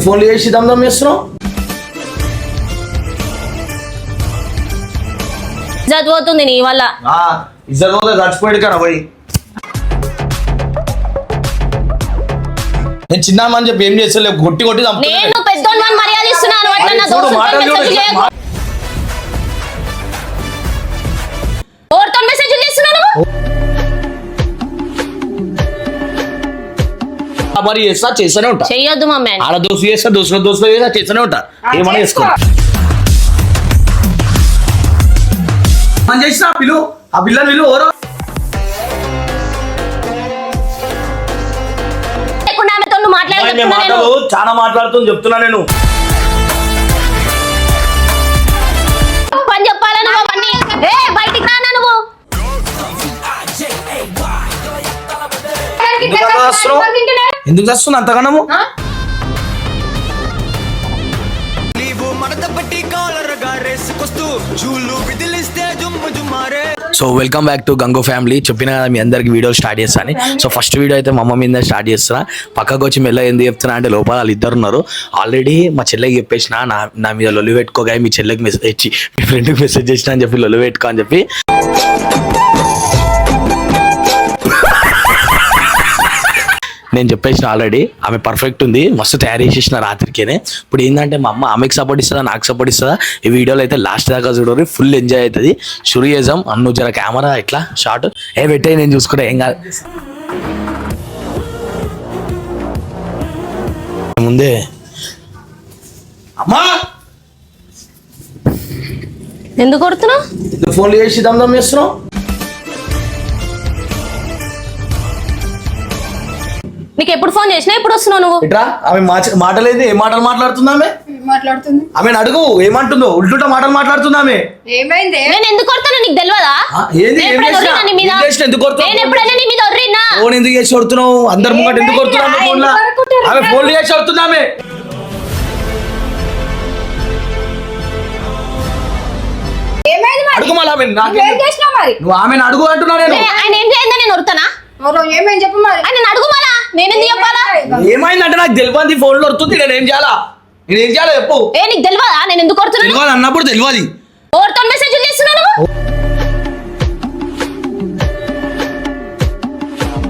ఫోన్లు చేసి దమ్దం చేస్తున్నావు? ఇజ్జత్ పోతుంది నీ వల్ల. పోతే చచ్చిపోయాడు కదా పోయి. నేను చిన్నామని చెప్పి ఏం చేస్తలేవు? కొట్టి కొట్టి. నేను పెద్దోని మర్యాద ఇస్తున్నాను అట్లా నా అరే మరి చేస్తా చేస్తూనే ఉంటా. చెయ్యొద్దు మమ్మీ ఆడ దోస్తు చేస్తా దోస్తుల దోస్తులు చేస్తా చేస్తూనే ఉంటా. ఏమన్నా చేసుకో మనం చేసిన ఆ పిలు ఆ పిల్లని పిలు లేకుండా ఆమెతో నువ్వు మాటలు చాలా మాట్లాడుతుంది చెప్తున్నా నేను. పని చెప్పాలని నువ్వు అవన్నీ ఏ జూలు విదిలిస్తే జుమ్ము జుమ్మారే. సో వెల్కమ్ బ్యాక్ టు గంగో ఫ్యామిలీ చెప్పిన కదా మీ అందరికి వీడియో స్టార్ట్ చేస్తాను సో ఫస్ట్ వీడియో అయితే మా అమ్మ మీద స్టార్ట్ చేస్తున్నా. పక్కకు వచ్చి మెల్ల ఎందుకు చెప్తున్నా అంటే లోపల వాళ్ళు ఇద్దరు ఉన్నారు. ఆల్రెడీ మా చెల్లెకి చెప్పేసిన నా నా మీద లొల్లు పెట్టుకోగా మీ చెల్లెకి మెసేజ్ ఇచ్చి మీ ఫ్రెండ్కి మెసేజ్ చేసిన అని చెప్పి లొల్లు పెట్టుకో అని చెప్పి. నేను చెప్పేసిన ఆల్రెడీ ఆమె పర్ఫెక్ట్ ఉంది. మస్తు తయారు చేసేసిన రాత్రికేనే. ఇప్పుడు ఏంటంటే మా అమ్మ ఆమెకి సపోర్ట్ ఇస్తుందా నాకు సపోర్ట్ ఇస్తుందా? ఈ వీడియోలో అయితే లాస్ట్ దాకా చూడరు. ఫుల్ ఎంజాయ్ అవుతుంది షురు అన్ను జర కెమెరా ఎట్లా? షార్ట్ ఏ పెట్టే నేను చూసుకుంటా. ఏం కాదు. ముందే. అమ్మా! ఎందుకు కొడుతున్నావు? ఫోన్లు చేసి దమ్దం చేస్తున్నావు? నీకు ఎప్పుడు ఫోన్ చేసినా ఎప్పుడు వస్తున్నావు నువ్వు? ఇట్రా ఆమె మాటలేదు? ఏ మాటలు మాట్లాడుతుంది. ఆమె మాట్లాడుతుంది ఆమెను అడుగు ఏమంటుందో ఉల్టుట మాటలు మాట్లాడుతుంది ఆమె ఏమైంది? నేను ఎందుకు కొడతానో? నీకు తెలియదా ఏంది? ఎందుకు కొడుతున్నావు? నేను ఎప్పుడైనా నీ మీద ఒర్రినా ఫోన్ ఎందుకు చేసి కొడుతున్నావు? అందరు ముంగట ఎందుకు కొడుతున్నావు? ఆమె కొట్టారు? ఆమె ఫోన్లు చేసి కొడుతుంది ఆమె ఏమైంది మరి? అడుగు మళ్ళీ ఆమె నువ్వేం చేసినావు మరి? నువ్వు ఆమెను అడుగు అంటున్నా నేను. ఆయన ఏం చేయండి నేను ఒరుతానా? ఎవరో ఏమైంది చెప్పు మరి. ఆయన అడుగు మళ్ళా. నేను ఎందుకు చెప్పాలా? ఏమైందంటే నాకు తెలియదు ఫోన్లో వస్తుంది నేను ఏం చేయాలా? నేను ఏం చేయాలా చెప్పు. ఏ నీకు తెలియదా? నేను ఎందుకు కొడుతున్నాను? తెలియదు అన్నప్పుడు తెలియదు. ఎవరితో మెసేజ్ చేస్తున్నావు నువ్వు?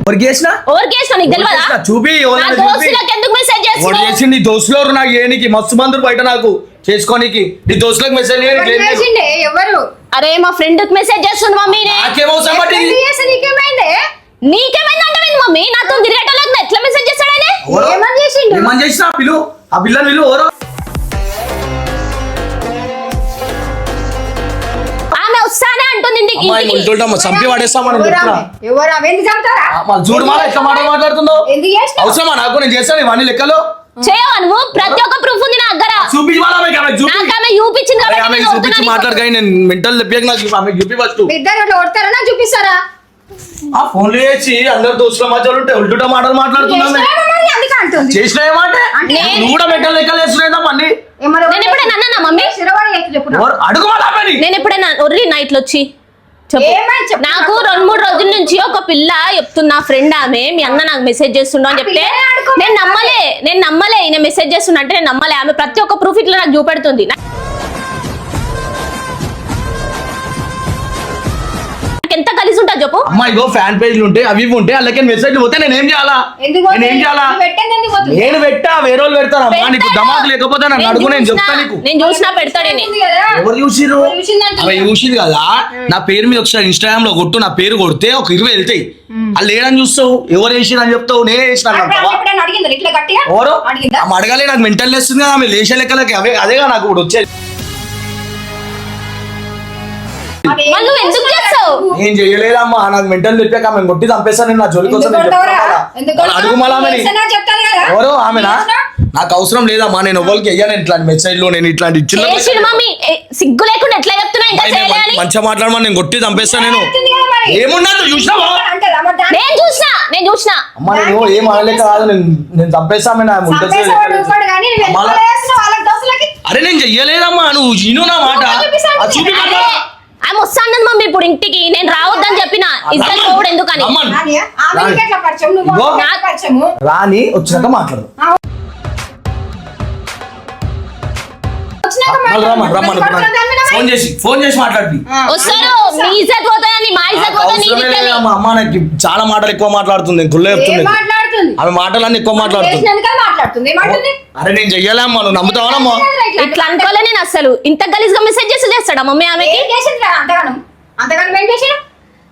ఎవరికి చేసిన? ఎవరికి చేసినావు నీకు తెలియదా? చేసినా? చూపి నా ఎవరైనా చూపి. దోస్తులకు ఎందుకు మెసేజ్ చేసి నీ దోస్తులు నాకు? ఏనికి మస్తు మందులు బయట నాకు చేసుకోనికి. నీ దోస్తులకు మెసేజ్ ఎవరు అరే మా ఫ్రెండ్కి మెసేజ్ చేస్తుంది నీకేమైంది? నీకేమైంది అంటే మమ్మీ? నాతో తిరిగేటోళ్ళకి ఎట్లా మెసేజ్ చేస్తాడు ఆయన ఏమని చేసిండు ఏమని చేసిన ఆ పిలు ఆ పిల్లని పిలు ఎవరో ఆమె వస్తానే అంటుంది ఇంటికి అమ్మాయి ఇంటికి. ముల్టుంటాం చంపి పడేస్తామని ఎవరు చెప్తున్నా ఆమె? ఎవరు ఆమె? ఎందుకు చంపుతారా? ఆ, మళ్ళీ చూడు మా ఎట్లా మాట మాట్లాడుతుందో? ఎందుకు చేసినావు? అవసరమా నాకు? నేను చేస్తాను ఇవన్నీ లెక్కలు. చేయవా నువ్వు? ప్రతి ఒక్క ప్రూఫ్ ఉంది నా దగ్గర. చూపించి వాళ్ళ ఆమెకి ఆమె చూపి. నాకు ఆమె చూపించింది అరే, కాబట్టి ఆమెకి నేను చూపించి వస్తున్నాను. మాట్లాడగా నేను మెంటల్ తెప్పియక నాకు ఆమె చూపి ఫస్ట్ మీ ఇద్దరు అట్లా కొడతారా నాకు చూపిస్తారా? ఆ ఫోన్లు చేసి అందరు దోస్తుల మధ్యలో ఉంటే ఉల్టుట మాటలు అంటుంది. చేసిన ఏమంటే నేను- నువ్వు కూడా మెంటల్ లెక్కలు వేస్తున్నాయి అన్ని? ఏమన్నా నేను ఎప్పుడైనా అన్నానా మమ్మీ? అడుగు నేను ఎప్పుడైనా ఒర్రి నైట్లు వచ్చి? నాకు రెండు మూడు రోజుల నుంచి ఒక పిల్ల చెప్తున్నా ఫ్రెండ్ ఆమె. మీ అన్న నాకు మెసేజ్ చేస్తుండ అని చెప్తే నేను నమ్మలే. నేను నమ్మలే ఈయన మెసేజ్ చేస్తున్నా అంటే నేను నమ్మలే. ఆమె ప్రతి ఒక్క ప్రూఫ్ ఇట్లా నాకు చూపెడుతుంది. కలిసి ఉంటా చెప్పు. అమ్మా ఇగో ఫ్యాన్ పేజ్లు ఉంటే అవి ఉంటే వాళ్ళకి మెసేజ్ పోతే నేను ఏం చేయాలా? ఎందుకు నేను ఏం చేయాలా? నువ్వు పెట్టింది ఎందుకు పోతుంది? నేను పెట్టా వేరే వాళ్ళు పెడతాను అమ్మా నీకు పెడతాడు. దమాకు లేకపోతే నన్ను అడుగు నేను చెప్తా నీకు. నేను చూసినా ఉంది కదా ఎవరు చూసిందంటే అవి చూసింది కదా? నా పేరు మీద ఒకసారి ఇన్స్టాగ్రామ్లో కొట్టు నా పేరు కొడితే ఒక ఇరవై వెళ్తాయి. వాళ్ళు లేడని చూస్తావు? ఎవరు వేసిరు అని చెప్తావు? నేనే వేసిన అప్పుడు ఆమె ఎప్పుడైనా అడిగిందా? ఇట్లా గట్టిగా? ఎవరు? అడిగిందా? ఆమె అడగాలి నాకు మెంటల్ లేస్తుంది కదా ఆమె లేచే లెక్కలకి. అవే అదేగా నాకు ఇప్పుడు వచ్చేది. నువ్వు ఎందుకు చేస్తావు? నేను చేయలేదమ్మా నాకు మెంటల్ చెప్పాక ఆమె కొట్టి చంపేస్తాను నేను నా జోలికి. వాళ్ళు అడుగు మళ్ళా ఎవరు? ఆమెనా? నాకు అవసరం లేదమ్మా నేను ఎవరికి అయ్యాను ఇట్లాంటి మెసేజ్లో నేను ఇట్లాంటి చిన్న సిగ్గు లేకుండా ఎట్లా చెప్తున్నా? మంచిగా మాట్లాడమని నేను కొట్టి చంపేస్తాను నేను. ఏమున్నా చూసినావా? నేను చూసినా నేను చూసినా. అమ్మ నేను ఏం అనలేక కాదు నేను నేను చంపేస్తామే నా? అరే నేను చెయ్యలేదమ్మా నువ్వు విను నా మాట. చూపి ఆమె వస్తాను మమ్మీ ఇప్పుడు ఇంటికి. నేను రావద్దని చెప్పిన. ఇద్దరు పోవడం ఎందుకని? రాని. వచ్చినాక మాట్లాడు. ఫోన్ చేసి మా ఇజ్జత్ పోతాయని చాలా మాటలు ఎక్కువ మాట్లాడుతుంది. గుళ్ళ చెప్తుంది మాట్లాడుతుంది. ఆమె మాటలన్నీ ఎక్కువ మాట్లాడుతుంది. చేసినందుకే మాట్లాడుతుంది. ఏమంటుంది? అరే నేను చెయ్యలే అమ్మా నువ్వు నమ్ముతావా ఇట్లా? అనుకోలే నేను అసలు. ఇంత గలీజ్గా మెసేజ్ చేసి చేస్తాడా మమ్మీ ఆమెకి? ఏం చేసింది అంతగానం. అంతగానం ఏం చేసి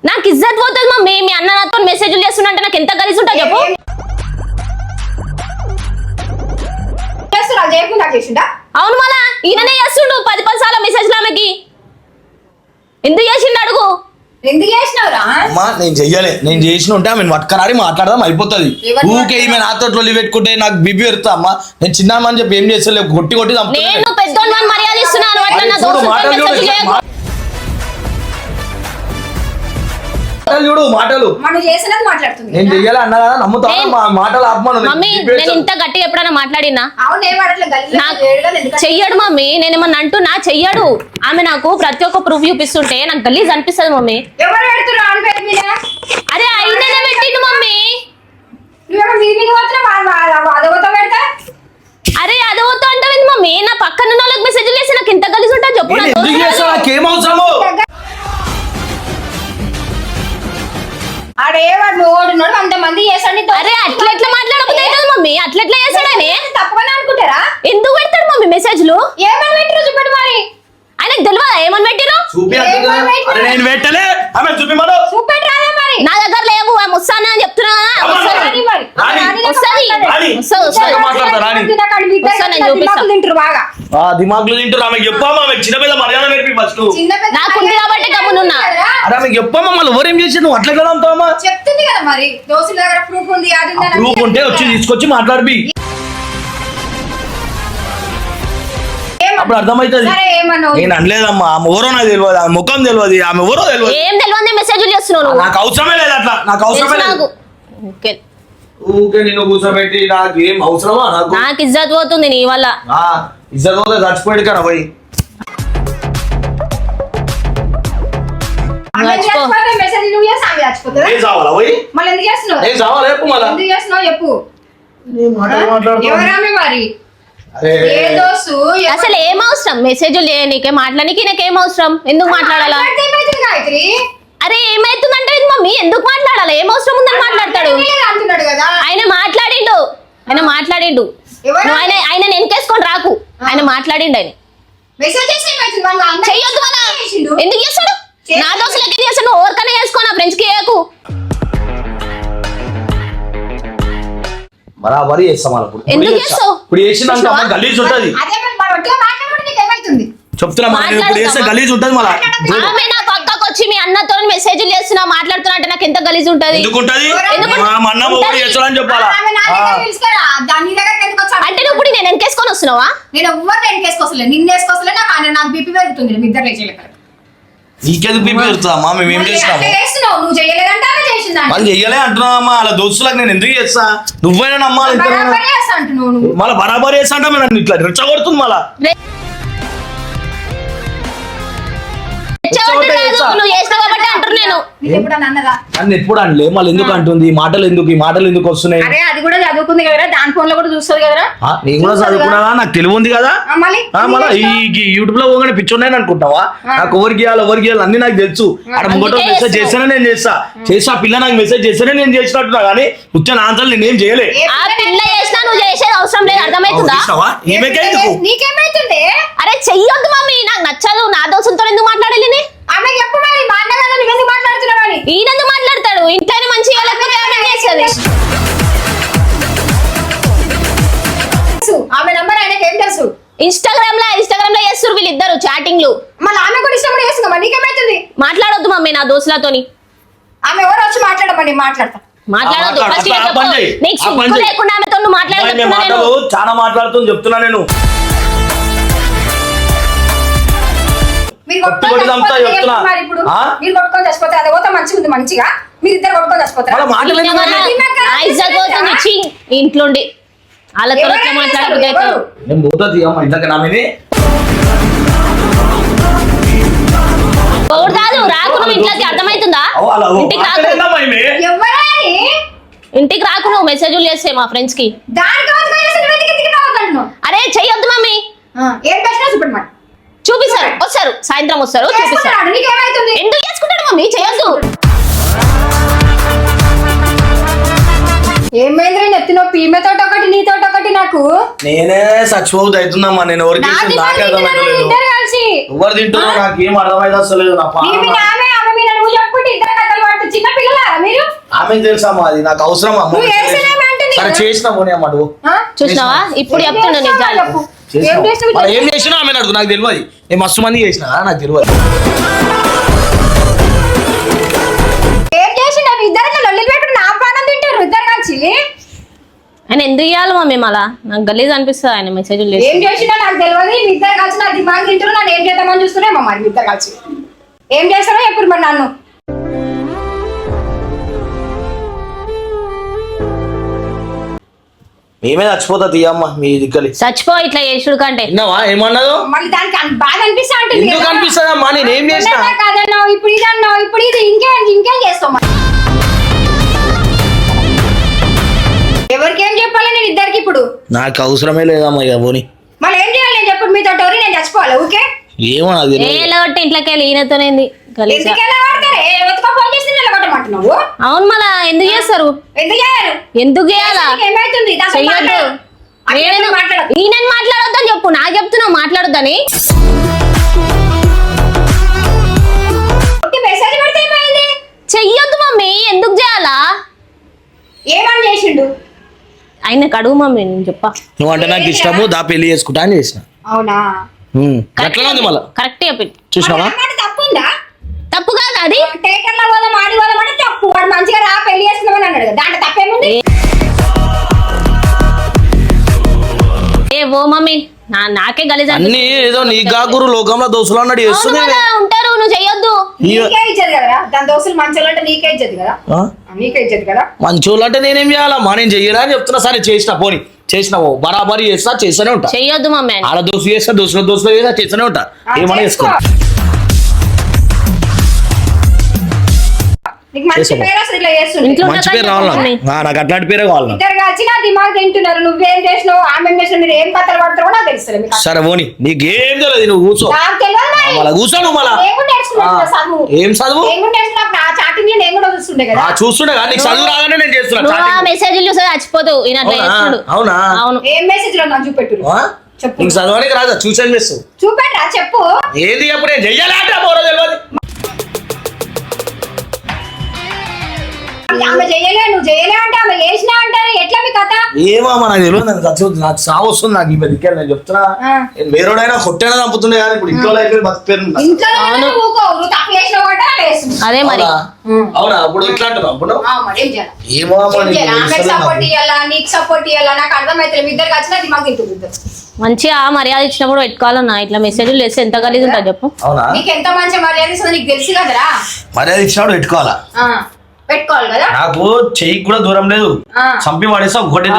నాకు ఇజ్జత్ పోతుంది మమ్మీ. మీ అన్న నాతో మెసేజ్లు చేస్తున్నా నాకు ఎంత గలీజ్ ఉంటా చెప్పు. చేస్తున్నా చేయకుండా చేసిందా అవును మళ్ళా. ఈయననే చేస్తుండు. పది పది సార్లు మెసేజ్లు ఆమెకి. ఎందుకు చేసిండు అడుగు. అమ్మా నేను చెయ్యలే. నేను చేసిన ఉంటే ఆమె పట్టుకరాడి మాట్లాడదాం అయిపోతుంది. ఊకే ఈమె నాతో లొల్లి పెట్టుకుంటే నాకు బిబి పెడతా అమ్మా. నేను చిన్న అని చెప్పి ఏం చేస్తలే కొట్టి కొట్టి మాటలు చూడు, మాటలు. చూడు మాటలు మనం చేసినది మాట్లాడుతుంది. నేను చెయ్యాలి అన్నా కదా? మా మాటలు ఆపమను మమ్మీ నేను ఇంత గట్టిగా ఎప్పుడైనా మాట్లాడినా? చెయ్యడు మమ్మీ. నేను ఏమన్నా అంటున్నా? చెయ్యడు. ఆమె నాకు ప్రతి ఒక్క ప్రూఫ్ చూపిస్తుంటే నాకు గలీజ్ అనిపిస్తుంది మమ్మీ. అరే పెట్టిండు మమ్మీ. అరే అదవుతా అంటావు మమ్మీ? నా పక్కన ఉన్న వాళ్ళకి మెసేజ్ చేసి నాకు ఎంత గలీజ్ ఉంటా చెప్పు ఆడేవాడు ఓడినోడు అంత మంది చేసండి అరే అట్లా ఎట్లా మాట్లాడకపోతే మమ్మీ? అట్లా ఎట్లా చేస్తాడు ఆయన? తప్పగానే అనుకుంటారా? ఎందుకు పెడతాడు మమ్మీ మెసేజ్లు? ఏమని పెట్టిరు చూపెట్టు మరి? ఆయనకు తెలియదా? ఏమని పెట్టిరు నేను పెట్టలే. ఆమె మరి? నా దగ్గర వస్తానా అని చెప్తున్నా. మాట్లాడు. దిమాకులు తింటారు బాగా ఆ దిమాగ్లు తింటారు ఆమె చెప్పమ్మా ఆమె చిన్న పిల్ల మర్యాద నేర్పి ఫస్ట్ చిన్న పెద్ద నాకుంది కాబట్టి గమ్మునున్నా. కదరా? అరే ఆమె చెప్పమ్మా మళ్ళీ ఎవరేం చేసి నువ్వు అట్లా కదా చెప్తుంది కదా మరి దోస్తుల దగ్గర ప్రూఫ్ ఉంది అది ఉంది అని ప్రూఫ్ ఉంటే వచ్చి తీసుకొచ్చి మాట్లాడిపి అప్పుడు ఏమన్నావు నేను అనలేదమ్మా. ఆమె ఎవరో నాకు తెలియదు. ఆమె ముఖం తెలియదు. ఆమె ఎవరో తెలియదు. ఏం తెలియదు మెసేజ్లు చేస్తున్నావు నాకు అవసరమే లేదు అట్లా. నాకు అవసరమే లేదు. ఊకే నిన్ను కూర్చోబెట్టి నాకు ఏం అవసరమా నాకు? నాకు ఇజ్జత్ పోతుంది నీ వల్ల. ఆ, ఇద్దరు పోతే చచ్చిపోయాడు కదా పోయి. మళ్ళీ ఎందుకు చేస్తున్నావు? చెప్పు? ఎవరామె మరి? అసలు ఏం అవసరం మెసేజ్లు చేయనీకే మాట్లాడనీకి నాకు అవసరం ఎందుకు మాట్లాడాలా? అరే ఏమైతుందంటే మమ్మీ? ఎందుకు మాట్లాడాలి? ఏం అవసరం ఉందని మాట్లాడతాడు? ఆయన మాట్లాడిండు. ఆయన మాట్లాడిండు. ఆయన ఆయన వెనకేసుకొని రాకు. ఆయన మాట్లాడిండు ఆయన. మెసేజ్ చెయ్యొద్దు. ఎందుకు చేస్తాడు. నా దోశలకి ఎందుకు చేస్తాడు? నువ్వు ఎవరికైనా చేసుకో నా ఫ్రెండ్స్కి చేయకు. బరాబరి చేస్తాం వాళ్ళు ఇప్పుడు. చేసినాక గలీజ్ ఉంటది. చెప్తున్నా ఇప్పుడు చేస్తే? గలీజ్ మళ్ళా. వచ్చి మీ అన్నతో మెసేజ్లు చేస్తున్నా మాట్లాడుతున్నా అంటే నాకు ఎంత గలీజ్ ఉంటది? అంటే ఇప్పుడు నేను వెనకేసుకొని వస్తున్నావా? నేను ఎవ్వరు నేను కేసుకోసలే నిన్ను నాకు బీపీ పెరుగుతుంది. ఇద్దరు నీకెందుకు బీపీ పెడుతుందా అమ్మా మేము ఏం చేసినాము చేస్తున్నావు నువ్వు చేయలేదంటే ఆమె చేసిందంట వాళ్ళు చెయ్యలే అంటున్నావమ్మా అలా దోస్తులకు నేను ఎందుకు చేస్తా నువ్వైనా నమ్మాలి. బరాబర్ చేస్తా అంటున్నావు నువ్వు మళ్ళా బరాబర్ చేస్తా అంటే నన్ను ఇట్లా రెచ్చగొడుతుంది మళ్ళా రెచ్చగొట్టు నువ్వు చేసినావు కాబట్టి అంటారు నేను. నీకు ఎప్పుడన్నా అన్నదా? నన్ను ఎప్పుడు అనలే మళ్ళీ ఎందుకు అంటుంది? ఈ మాటలు ఎందుకు? ఈ మాటలు ఎందుకు వస్తున్నాయి? అరే అది కూడా చదువుకుంది కదరా దాని ఫోన్లో కూడా చూస్తుంది కదరా. ఆ, నేను కూడా చదువుకున్నా నాకు తెలివి ఉంది కదా. ఆ, మళ్ళీ ఆ, మళ్ళా ఈ ఈ యూట్యూబ్లో పోగానే పిచ్చున్నాయని అనుకుంటావా? నాకు ఎవరికి ఇవ్వాలి ఎవరికి ఇవ్వాలి అన్ని నాకు తెలుసు. అక్కడ ముంగట అందుకే మెసేజ్. చేస్తేనే నేను చేస్తా. ఆ. పిల్ల నాకు మెసేజ్ చేస్తేనే నేను చేసినట్టున్నా కానీ ముఖ్య ఆన్సర్ నేనేం చేయలే. ఏ ఆ పిల్ల చేసినా నువ్వు చేసేది అవసరం లేదు అర్థమవుతుందా? చూసావా? ఈమెకే ఎందుకు నీకేమైతుంది? అరే చెయ్యొద్దు మమ్మీ నాకు నచ్చదు. నా దోశలతో ఎందుకు మాట్లాడాలి? ఆమె చెప్పు మరి మా అన్న కదా నువ్వు ఎందుకు మాట్లాడుతున్నావు అని ఈయన ఎందుకు మాట్లాడతాడు ఇంట్లోనే మంచిగా లేకపోతే ఆమె నంబర్ ఆయనకి ఏం తెలుసు ఇన్స్టాగ్రామ్లో ఇన్స్టాగ్రామ్లో చేస్తారు వీళ్ళిద్దరు చాటింగ్లు మళ్ళీ ఆమె కూడా ఇష్టం చేస్తుంది మరి నీకేమైతుంది మాట్లాడొద్దు మమ్మీ నా దోస్తులతోని ఆమె ఎవరు వచ్చి మాట్లాడమని మాట్లాడతా మాట్లాడొద్దు ఫస్ట్. నీకు సిగ్గు. లేకుండా ఆమెతో నువ్వు అమ్మాయి, మేము మాట్లాడుతున్నా నేను మాటలు చాలా మాట్లాడుతుంది చెప్తున్నా నేను మంచిగా? మీరు ఇద్దరు కొట్టుకొని చచ్చిపోతారు? వాళ్ళతో రాకు నువ్వు ఇంట్లోకి అర్థమవుతుందా. ఇంటికి రాకు. ఇంటికి రాకు నువ్వు మెసేజ్లు చేస్తే మా ఫ్రెండ్స్కి. అరే చెయ్యొద్దు మమ్మీ. ఏం ప్రశ్న? చూపండి మరి సాయంత్రం వస్తారు. చూపిస్తారు. ఎందుకు చేసుకుంటాడు మమ్మీ? చేయొద్దు. ఏమైంది నెత్తి నొప్పి? ఈమెతో ఒకటి నీతో ఒకటి నాకు. నేనే అవుతుందమ్మా. నేను ఎవరికి నాకే ఎవరు తింటున్నా ఏం అర్థమైతే అసలు నా ఆమె తెలుసమ్మా అది నాకు అవసరం అమ్మ నువ్వు చేస్తేనేమి అంటుంది సరే కదా? చేసిన పోనీ అమ్మ? చూసినావా? ఇప్పుడు చెప్తున్నా నిజాలు. ఏం చేసినా ఆమె అడుగు నాకు తెలియదు. నేను మస్తు మంది చేసిన నాకు తెలియదు. ఆయన ఎందుకు ఇవ్వాలి మమ్మీ మళ్ళా? నాకు గలీజ్ అనిపిస్తుంది ఆయన మెసేజ్లు ఏం చేసిండో నాకు తెలియదు. మీ ఇద్దరు కలిసి నా దిమాగ్ తింటారు నన్ను ఏం చేద్దామని చూస్తున్నామో మరి మీ ఇద్దరు కలిసి. ఏం చేస్తారో ఎప్పుడు మరి నన్ను. మేమే చచ్చిపోతా తీయమ్మ మీ దిక్కలి. చచ్చిపో ఇట్లా చేసుడు కంటే. విన్నావా ఏమన్నదో మళ్ళీ దానికి అన్- బాగా అనిపిస్తా ఉంటుంది ఎందుకు కదా. అనిపిస్తుందమ్మా? నేను ఏం చేసిన? అదన్నావు ఇప్పుడు ఇది అన్నావు ఇప్పుడు ఇది ఇంకేం ఇంకేం చేస్తావు మరి? ఎవరికి ఏం చెప్పాలి నేను ఇద్దరికి ఇప్పుడు? నాకు అవసరమే లేదమ్మా ఇక పోనీ. మళ్ళీ ఏం చేయాలి నేను చెప్పు మీతో టోరీ నేను చచ్చిపోవాలి ఓకే ఏమో నాకు ఏ తెలియదు. లేవట్టి ఇంట్లోకి వెళ్ళి ఈయనతోనేంది? గలీజ్. అవును మళ్ళా ఎందుకు చేస్తారు? ఎందుకు చేయాలి? చెయ్యొద్దు. ఈయన మాట్లాడొద్దని చెప్పు. నాకు చెప్తున్నావు మాట్లాడొద్దని. చెయ్యొద్దు మమ్మీ. ఎందుకు చేయాలా? ఏమని చేసిండు? ఆయన కడుగు మమ్మీ నేను చెప్పా. నువ్వు అంటే నాకు ఇష్టము దా పెళ్ళి చేసుకుంటా అని చేసిన. అవునా? ఎట్లా ఉంది మళ్ళా? కరెక్ట్ చెప్పి. చూసినావా మరి అమ్మాట తప్పుందా తప్పు కాదు అది థియేటర్లో పోదాం ఆడి పోదాం అంటే తప్పు. వాడు మంచిగా రా పెళ్ళి చేసుకుందామని అన్నాడు దాంట్లో తప్పేముంది? ఏ ఓ మమ్మీ నా నాకే గలీజ్ అన్ని ఏదో నీ గాగురు లోకంలో దోసులు అన్నాడు అవును చేస్తుంది కదా, ఉంటారు నువ్వు చెయ్యొద్దు. నీకే ఇచ్చేది కదా. దాని దోస్తులు మంచోళ్ళు అంటే నీకే ఇచ్చేది కదా. ఆ? నీకే ఇచ్చేది కదా. మంచోళ్ళు అంటే నేనేం చేయాలమ్మా నేను చెయ్యరా అని చెప్తున్నా. సరే చేసిన పోనీ. చేసినావు బరాబరి చేస్తా చేస్తూనే ఉంటా. చెయ్యొద్దు మమ్మీ. అని. ఆడ దోసు చేస్తా దోసులో దోసులో చేస్తా చేస్తూనే ఉంటా. ఆ, ఏమన్నా చేసుకో. చేసుకో. మంచి. పేరు రావాలి? నాకు. అట్లాంటి పేరే కావాలి తింటున్నారు. నువ్వేం చేసినావు? ఆమె ఏం చేసినావు మీరు ఏం కథలు పడతారో నాకు సరే పోనీ. నీకేం తెలియదు నువ్వు కూర్చో. మళ్ళా కూర్చో నువ్వు మళ్ళా. ఏం చదువు? చూస్తుండే కానీ నీకు చదువు రాగానే నేను చేస్తున్నా నువ్వు ఆ చాటింగ్. మెసేజ్లు చూస్తే చచ్చిపోతావు. ఈయన అట్లా అవునా? అవునా? ఏం మెసేజ్లో నాకు చూపెట్టు ఆ? చెప్పు. నీకు చదవడానికి రాదా. చూసాను చూపెట్టరా? చెప్పు. ఏది అప్పుడు నేను చెయ్యాలంటే తెలియదు ఆమె చేయలే నువ్వు చేయలే అంటే ఆమె చేసినా అంటారు ఎట్లా మీ కథ? ఏమో నాకు తెలియదు నాకు నాకు సావు వస్తుంది నాకు నేను చెప్తున్నా. నేను వేరేడైనా కొట్టైనా చంపుతుండే కానీ ఇప్పుడు ఇంట్లో అయిపోయి బతికేరు ఇంట్లో ఊకో నువ్వు తప్పు అదే మరి. అవునా? అప్పుడు ఇట్లా అంటున్నావు అప్పుడు? మరి ఏం చేయాలి? ఏమో ఆమెకు సపోర్ట్. ఇవ్వాలా నీకు. సపోర్ట్ ఇవ్వాలా నాకు అర్థమైతే మీ ఇద్దరు వచ్చినా దిమాగ్ తింటుంది ఇద్దరు. మంచిగా మర్యాద ఇచ్చినప్పుడు పెట్టుకోవాలన్నా. ఇట్లా మెసేజ్లు వేస్తే ఎంత గలీజ్ ఉంటుంది చెప్పు. అవునా? నీకు ఎంత మంచి మర్యాద ఇస్తుందో నీకు తెలుసు కదరా. మర్యాద ఇచ్చినప్పుడు పెట్టుకోవాలా? ఆ, పెట్టుకోవాలి కదా నాకు చెయ్యి కూడా దూరం లేదు. చంపి పడేస్తా ఒకటే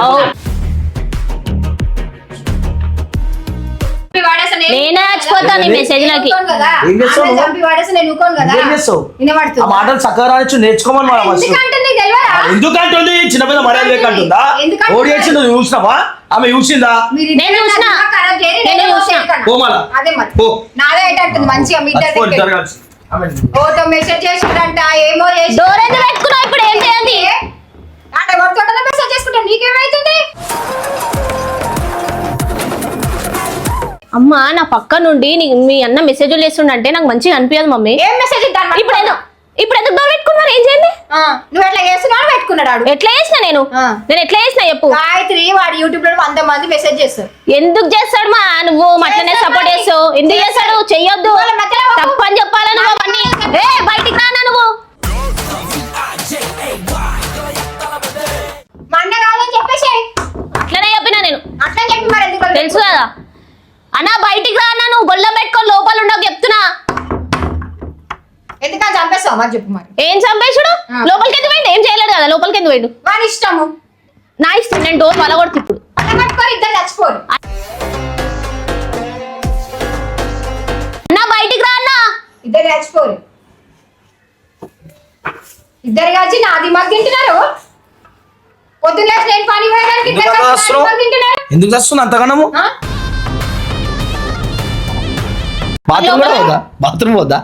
నేను నేనే చచ్చిపోతాను ఈ ఏంది? మెసేజ్లకి ఊరుకోను కదా ఏం చేస్తావు ఆమె నువ్వు? చంపి వాడేస్తే నేను ఊరుకోను కదా ఏం చేస్తావు ఆ వినబడుతుంది మాటలు చక్కగా రానిచ్చు నేర్చుకోమని మన ఫస్ట్ ఎందుకంటే నీకు తెలియదా ఎందుకంటుంది చిన్న పెద్ద మర్యాద లేకంటుందా ఎందుకంటుంది? ఓడి నువ్వు చూసినావా ఆమె చూసిందా మీరు నేను ఇద్దరు చూసినా. నాకు ఖరాబ్ చేయరు, నేను నేనే చూసినా. చేయగలను. పో మళ్ళా. అదే మరి పో. నాదే ఏంటంటుంది మంచిగా మీ ఇద్దరి దగ్గర. ఓతో మెసేజ్ ఏమో చేసి డోర్ ఎందుకు పెట్టుకున్నావు ఇప్పుడు? ఏం చేయండి? అంటే మెసేజ్ చేసుకుంటా నీకేమైతుంది? అమ్మా నా పక్క నుండి మీ అన్న మెసేజ్లు చేస్తుండంటే నాకు మంచిగా అనిపించదు మమ్మీ. ఏం మెసేజ్ ఇద్దాం? ఇప్పుడు ఇప్పుడు ఎందుకు డోర్ పెట్టుకున్నారు? ఏం చేయండి? నువ్వు ఎట్లా చేస్తున్నావు? పెట్టుకున్నాడు ఎట్లా చేసిన నేను. నేను ఎట్లా చేసిన చెప్పు. గాయత్రి వాడు యూట్యూబ్లో వంద మంది మెసేజ్ చేస్తారు. ఎందుకు చేస్తాడు మా? నువ్వు అట్లనే సపోర్ట్. చేస్తావు. ఎందుకు చేస్తాడు. చెయ్యొద్దు. వాళ్ళ మధ్యలో ఒక- తప్పు అని చెప్పాలా నువ్వు అవన్నీ? ఏ బయటికి రానా నువ్వు? మా అన్న కాదని చెప్పేసి. అట్లనే చెప్పినా నేను. అట్లా చెప్పి మరి ఎందుకు వదిలేవు? తెలుసు కదా. అన్నా బయటికి రానా నువ్వు? గొల్లం పెట్టుకొని లోపల ఉండవు చెప్తున్నా. ఎందుకని చంపేస్తావు మరి చెప్పు మరి. ఏం చంపేసుడు ఆ. లోపలికి ఎందుకు పోయిండు ఏం చేయలేడు కదా లోపలికి ఎందుకు పోయిండు వాని ఇష్టము. నా ఇష్టం నేను డోర్ వలగొడుతు ఇప్పుడు. ఇద్దరు చచ్చిపోరు. అన్నా బయటికి రా అన్నా. ఇద్దరు చచ్చిపోరు. ఇద్దరు కలిసి నా దిమాగ్ తింటున్నారు. పొద్దున్న నేను పని ఇద్దరు కలిసి? దిమాగ్ తింటున్నారు. ఎందుకు వస్తుంది అంతగానము? బాత్రూమ్ కూడా పోదా? బాత్రూమ్ పోదా?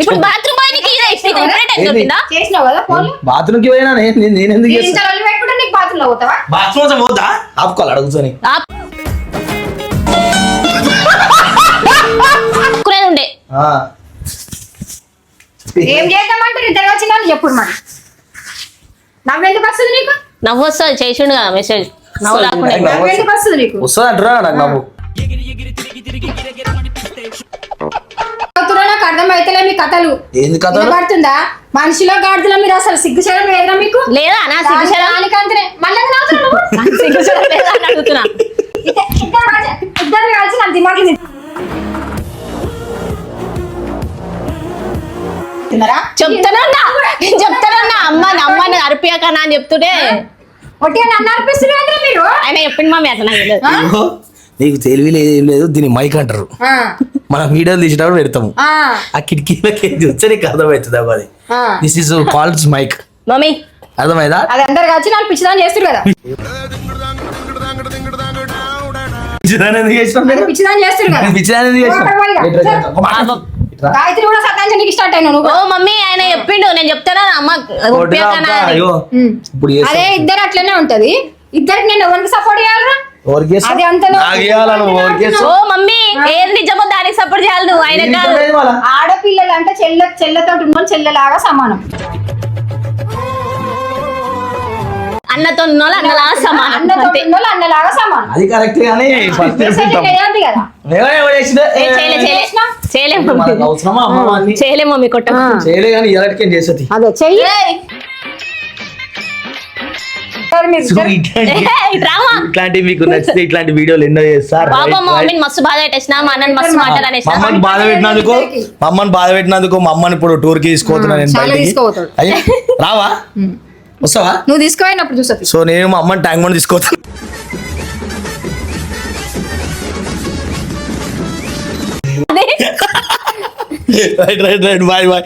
ఇప్పుడు బాత్రూమ్ పోయినకి ఇదే ఇప్పుడే టైం దొరికిందా చేసినావు కదా ఫోన్? బాత్రూమ్కి పోయినా నేను నేను ఎందుకు పెట్టుకుంటే నీకు బాత్రూమ్లో పోతావా? బాత్రూమ్ ఆపుకోవాలి అడుగుతాని ఆప్. కునేది ఉండే. ఏం చేద్దామంటే ఇద్దరు వచ్చిన ఎప్పుడు మరి. నవ్వెందుకు వస్తుంది నీకు? నవ్వు వస్తుంది చేసిండు కదా మెసేజ్ నవ్వు రాకుండా. నవ్వెందుకు వస్తుంది నీకు? వస్తుంది అంటారా నాకు నవ్వు. నాకు అర్థమైతలే మీ కథలు. ఏంది వినబడుతుందా మనిషిలో గాడుతున్నా మీరు అసలు సిగ్గుచడం లేదురా మీకు? లేదా? నా సిగ్గుశరం దానికంతనే. మళ్ళీ? సిగ్గుశరం లేదా అని అడుగుతున్నా. ఇద్దరు కలిసి- నా చెప్తానన్నా. నేను చెప్తానన్నా. అమ్మ అమ్మని అరిపియకన్నా అని చెప్తుంటే. ఒట్టిగా నన్ను మీరు? ఆయన చెప్పింది నాకు ఆ? ఇదిగో, నీకు తెలివి లేదు ఏం లేదు దీన్ని మైక్ అంటారు. ఆ, మనం వీడియోలు తీసేటప్పుడు పెడతాము. ఆ, ఆ కిటికీలకి నీకు అర్థమవుతుంది అబ్బా అది. This is calls mike mummy. అర్థమైందా? అది అందరు కలిసి నాకు పిచ్చిదాన్ని చేస్తారు కదా. గాయత్రి కూడా సతాంజనికి స్టార్ట్ అయినా నువ్వు. ఓ మమ్మీ ఆయన చెప్పిండు. నేను చెప్తానా? అమ్మ అదే. ఇద్దరు అట్లనే ఉంటది. ఇద్దరికి నేను ఎవరికి సపోర్ట్ చేయాలరా? అది మమ్మీ ఏది నిజమో దానికి సపోర్ట్ చేయాలి నువ్వు. ఆయన కాదు. ఆడపిల్లలు అంటే చెల్ల చెల్లతో ఉన్న చెల్లెలాగా సమానం. అన్నతో ఉన్నోళ్ళు అన్నలాగా సమానం. అన్నతో అన్నలాగా సమానం. అది కరెక్ట్ కానీ ఫస్ట్ మెసేజ్ వేయద్దు కదా. ఎవరు ఎవరు చేసిందే? ఏ చేయలే చేయలే. చేయలే ఇప్పుడు మమ్మీ. కొట్ట. చేయలే కానీ ఎలాంటికేం చేస్తుంది అదే చెయ్యి. ఇట్లాంటి మీకు నచ్చితే ఇట్లాంటి వీడియోలు ఎన్నో చేస్తారు. మస్తు బాధ పెట్టేసిన మా అన్నని మస్తు మాటలు మా అనేసిన అమ్మని బాధ పెట్టినందుకు మా అమ్మని బాధ పెట్టినందుకు మా అమ్మని ఇప్పుడు టూర్కి తీసుకుపోతున్నా నేను చాలా బయటికి. రావా? వస్తావా? నువ్వు తీసుకుపోయినప్పుడు చూస్తుంది సో నేను మా అమ్మని tank bund తీసుకోతాను right right right bye bye